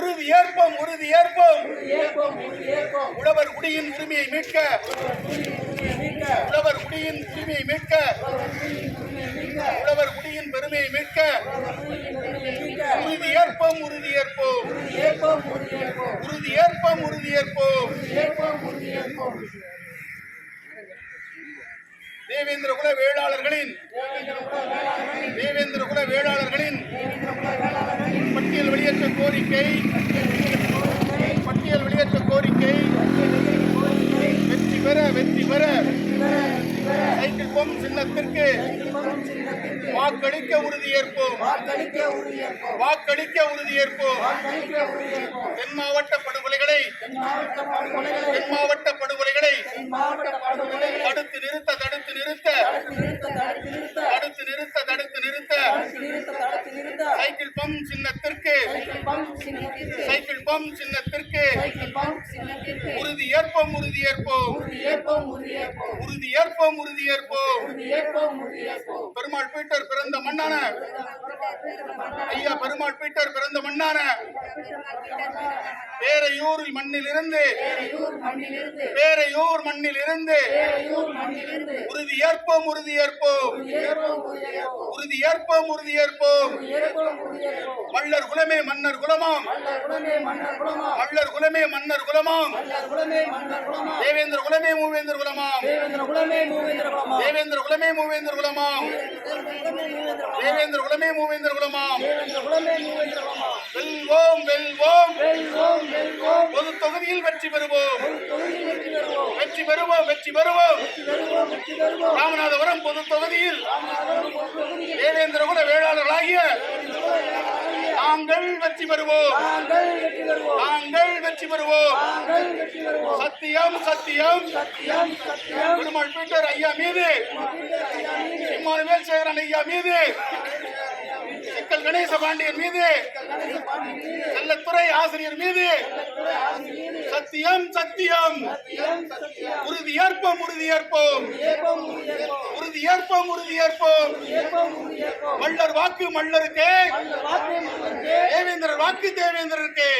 உறுதி ஏற்போம் உறுதி ஏற்போம். உழவர் குடியின் உரிமையை மீட்க. உழவர் குடியின் உரிமையை மீட்க. உழவர் குடியின் பெருமையை மீட்க. உறுதி ஏற்போம் உறுதி ஏற்போம். உறுதி ஏற்போம் உறுதி ஏற்போம். தேவேந்திர குல வேளாளர்களின் தேவேந்திர குல வேளாளர்களின் பட்டியல் வெளியேற்ற கோரிக்கை சைக்கிள் சின்னத்திற்கு. வாக்களிக்க உறுதியேற்போம். வாக்களிக்க உறுதியேற்போம். தென் மாவட்ட படுகொலைகளை. தென் மாவட்ட படுகொலைகளை. தடுத்து நிறுத்த தடுத்து நிறுத்த. தடுத்து நிறுத்த தடுத்து நிறுத்த. சைக்கிள் பம் சின்னத்திற்கு. சைக்கிள் பம்ப் சின்னத்திற்கு. உறுதி ஏற்போம் உறுதி ஏற்போம். உறுதி ஏற்போம் உறுதி ஏற்போம். பெருமாள் பீட்டர் பிறந்த மண்ணான. ஐயா பெருமாள் பீட்டர் பிறந்த மண்ணான. பேரையூரில் மண்ணிலிருந்து. பேரையூர் மண்ணிலிருந்து. உறுதி ஏற்போம் உறுதி ஏற்போம் உறுதி ஏற்போம் உறுதி ஏற்போம் மல்லர் குலமே மன்னர் குலமாம். மல்லர் குலமே மன்னர் குலமாம். தேவேந்திர குலமே மூவேந்திர குலமாம். தேவேந்திர குலமே மூவேந்திர குலமாம். தேவேந்திர குலமே மூவேந்திர குலமாம். வெல்வோம் வெல்வோம். பொது தொகுதியில் வெற்றி பெறுவோம். வெற்றி பெறுவோம். வெற்றி பெறுவோம் ராமநாதபுரம் பொது தொகுதியில் தேவேந்திர குல வேளாளர்களாகிய நாங்கள் வெற்றி பெறுவோம். நாங்கள் வெற்றி பெறுவோம். சத்தியம் சத்தியம். பெருமாள் பீட்டர் ஐயா மீது. இம்மானுவேல் சேகரன் ஐயா மீது. சிக்கல் கணேச பாண்டியன் மீது செல்லத்துறை ஆசிரியர் மீது சத்தியம் சத்தியம். உறுதி ஏற்போம் உறுதி ஏற்போம் உறுதி ஏற்போம் உறுதி ஏற்போம் மல்லர் வாக்கு மல்லருக்கு. தேவேந்திரர் வாக்கு தேவேந்திரருக்கு.